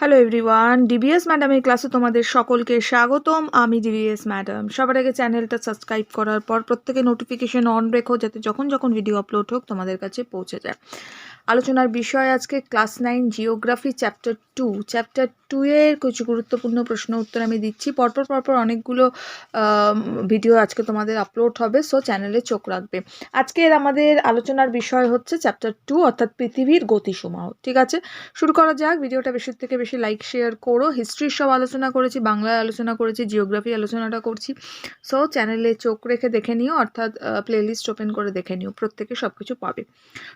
Hello everyone DBS ম্যাডামের ক্লাসে তোমাদের সকলকে স্বাগতম। আমি ডিবিএস ম্যাডাম সবার আগে চ্যানেলটা সাবস্ক্রাইব করার পর প্রত্যেকে নোটিফিকেশন অন রেখো, যাতে যখন যখন ভিডিও আপলোড হোক তোমাদের কাছে পৌঁছে যায়। আলোচনার বিষয় আজকে class nine geography chapter two chapter two এর কিছু গুরুত্বপূর্ণ প্রশ্ন উত্তর আমি দিচ্ছি। পরপর পরপর অনেকগুলো ভিডিও আজকে তোমাদের আপলোড হবে সো চ্যানেলে চোখ রাখবে। আজকের আমাদের আলোচনার বিষয় হচ্ছে চ্যাপ্টার টু অর্থাৎ পৃথিবীর গতিসমূহ ঠিক আছে? শুরু করা যাক। ভিডিওটা বেশির থেকে বেশি লাইক শেয়ার করো। হিস্ট্রির সব আলোচনা করেছি, বাংলায় আলোচনা করেছি জিওগ্রাফি আলোচনাটা করছি। সো চ্যানেলে চোখ রেখে দেখে নিও, অর্থাৎ প্লেলিস্ট ওপেন করে দেখে নিও, প্রত্যেকে সব কিছু পাবে।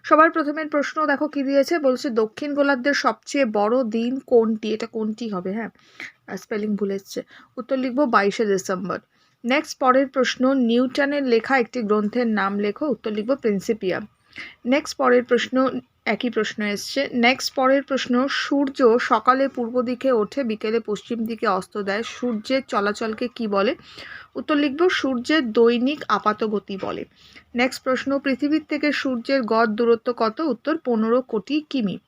সবার প্রথমের প্রশ্ন দেখো কি দিয়েছে? বলছে, দক্ষিণ গোলার্ধের সবচেয়ে বড় দিন কোনটি? এটা কোনটি হবে হ্যাঁ? স্পেলিং ভুলে এসছে। উত্তর লিখব, বাইশে ডিসেম্বর। নেক্সট পরের প্রশ্ন, নিউটনের লেখা একটি গ্রন্থের নাম লেখো। উত্তর লিখব, প্রিন্সিপিয়া। নেক্সট পরের প্রশ্ন একই প্রশ্ন এসছে। নেক্সট পরের প্রশ্ন, সূর্য সকালে পূর্ব দিকে ওঠে, বিকেলে পশ্চিম দিকে অস্ত দেয়। সূর্যের চলাচলকে কি বলে? উত্তর লিখব, সূর্যের দৈনিক আপাতগতি বলে। নেক্সট প্রশ্ন, পৃথিবীর থেকে সূর্যের গড় দূরত্ব কত? উত্তর, পনেরো কোটি কিমি।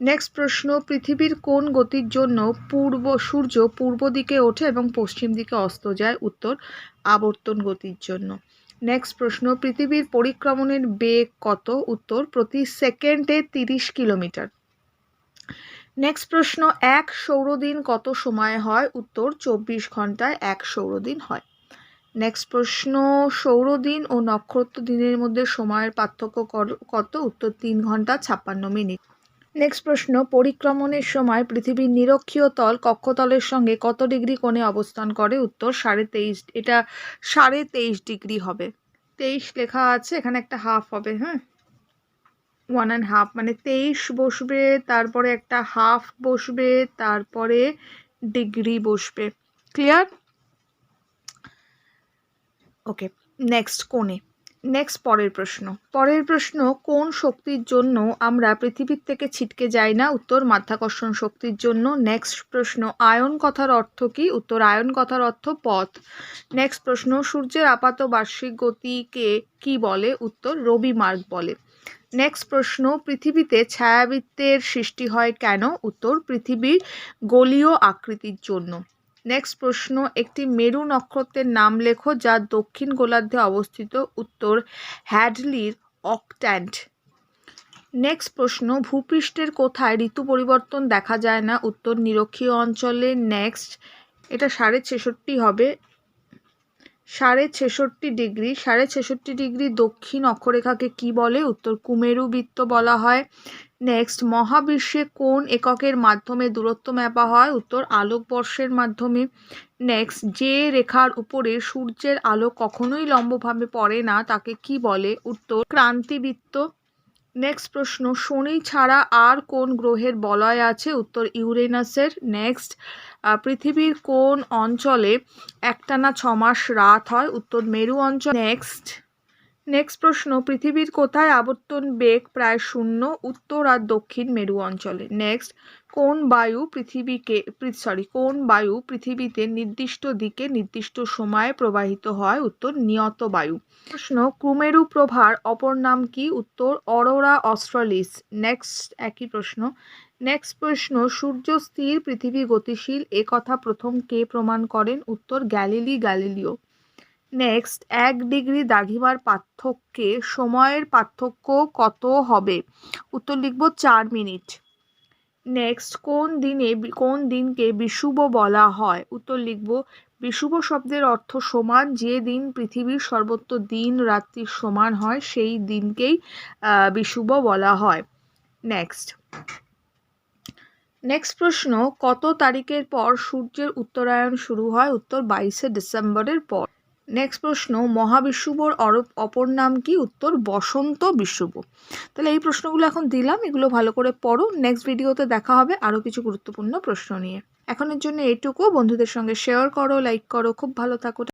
নেক্সট প্রশ্ন, পৃথিবীর কোন গতির জন্য পূর্ব, সূর্য পূর্ব দিকে ওঠে এবং পশ্চিম দিকে অস্ত যায়? উত্তর, আবর্তন গতির জন্য। নেক্সট প্রশ্ন, পৃথিবীর পরিক্রমণের বেগ কত? উত্তর, প্রতি সেকেন্ডে তিরিশ কিলোমিটার। নেক্সট প্রশ্ন, এক সৌরদিন কত সময় হয়? উত্তর, চব্বিশ ঘন্টায় এক সৌরদিন হয়। নেক্সট প্রশ্ন, সৌরদিন ও নক্ষত্র দিনের মধ্যে সময়ের পার্থক্য কত? উত্তর, তিন ঘণ্টা ছাপ্পান্ন মিনিট। নেক্সট প্রশ্ন, পরিক্রমণের সময় পৃথিবীর নিরক্ষীয় তল কক্ষতলের সঙ্গে কত ডিগ্রি কোণে অবস্থান করে? উত্তর, সাড়ে তেইশ এটা সাড়ে তেইশ ডিগ্রি হবে। তেইশ লেখা আছে, এখানে একটা হাফ হবে হ্যাঁ? ওয়ান অ্যান্ড হাফ মানে তেইশ বসবে, তারপরে একটা হাফ বসবে, তারপরে ডিগ্রি বসবে। ক্লিয়ার ওকে নেক্সট কোণে। নেক্সট পরের প্রশ্ন। পরের প্রশ্ন, কোন শক্তির জন্য আমরা পৃথিবীর থেকে ছিটকে যাই না? উত্তর, মাধ্যাকর্ষণ শক্তির জন্য। নেক্সট প্রশ্ন, আয়ন কথার অর্থ কি? উত্তর, আয়ন কথার অর্থ পথ। নেক্সট প্রশ্ন, সূর্যের আপাত বার্ষিক গতিকে কি বলে? উত্তর, রবি মার্গ বলে। নেক্সট প্রশ্ন, পৃথিবীতে ছায়াবৃত্তের সৃষ্টি হয় কেন? উত্তর, পৃথিবীর গলীয় আকৃতির জন্য। নেক্সট প্রশ্ন, একটি মেরু নক্ষত্রের নাম লেখো যা দক্ষিণ গোলার্ধে অবস্থিত উত্তর হ্যাডলির অকট্যান্ট। নেক্সট প্রশ্ন, ভূপৃষ্ঠের কোথায় ঋতু পরিবর্তন দেখা যায় না? উত্তর, নিরক্ষীয় অঞ্চলে। নেক্সট এটা সাড়ে ছেষট্টি হবে। সাড়ে ছেষট্টি ডিগ্রি, সাড়ে ছেষট্টি ডিগ্রি দক্ষিণ অক্ষরেখাকে কি বলে? উত্তর, কুমেরু বৃত্ত বলা হয়। নেক্সট মহাবিশ্বে কোন এককের মাধ্যমে দূরত্ব মাপা হয়? উত্তর, আলোকবর্ষের মাধ্যমে। নেক্সট যে রেখার উপরে সূর্যের আলো কখনোই লম্বভাবে পড়ে না, তাকে কি বলে? উত্তর, ক্রান্তিবৃত্ত। নেক্সট প্রশ্ন, শনি ছাড়া আর কোন গ্রহের বলয় আছে? উত্তর, ইউরেনাসের। নেক্সট পৃথিবীর কোন অঞ্চলে একটানা ছমাস রাত হয়? উত্তর, মেরু অঞ্চল। নেক্সট নেক্সট প্রশ্ন, পৃথিবীর কোথায় আবর্তন বেগ প্রায় শূন্য, উত্তর আর দক্ষিণ মেরু অঞ্চলে? নেক্সট কোন বায়ু পৃথিবীকে সরি কোন বায়ু পৃথিবীতে নির্দিষ্ট দিকে নির্দিষ্ট সময়ে প্রবাহিত হয়? উত্তর, নিয়ত বায়ু। প্রশ্ন, কুমেরু প্রভার অপর নাম কি? উত্তর, অরোরা অস্ট্রালিস। নেক্সট একই প্রশ্ন। নেক্সট প্রশ্ন, সূর্য স্থির পৃথিবী গতিশীল কথা প্রথম কে প্রমাণ করেন? উত্তর, গ্যালিলি গ্যালিলিও। নেক্সট এক ডিগ্রি দ্রাঘিমার পার্থক্যে সময়ের পার্থক্য কত হবে? উত্তর লিখব চার মিনিট। নেক্সট কোন দিনে কোন দিনকে বিশুভ বলা হয়? উত্তর লিখব, বিশুভ শব্দের অর্থ সমান যে দিন পৃথিবীর সর্বত্র দিন রাত্রির সমান হয়, সেই দিনকেই বিশুভ বলা হয়। নেক্সট নেক্সট প্রশ্ন, কত তারিখের পর সূর্যের উত্তরায়ণ শুরু হয়? উত্তর বাইশে ডিসেম্বরের পর। নেক্সট প্রশ্ন, মহাবিশ্ববর অরব অপর নাম কি? উত্তর, বসন্ত বিশ্বব। তাহলে এই প্রশ্নগুলো এখন দিলাম, এগুলো ভালো করে পড়ো। নেক্সট ভিডিওতে দেখা হবে আরও কিছু গুরুত্বপূর্ণ প্রশ্ন নিয়ে। এখনের জন্য এটুকু। বন্ধুদের সঙ্গে শেয়ার করো লাইক করো। খুব ভালো থাকো।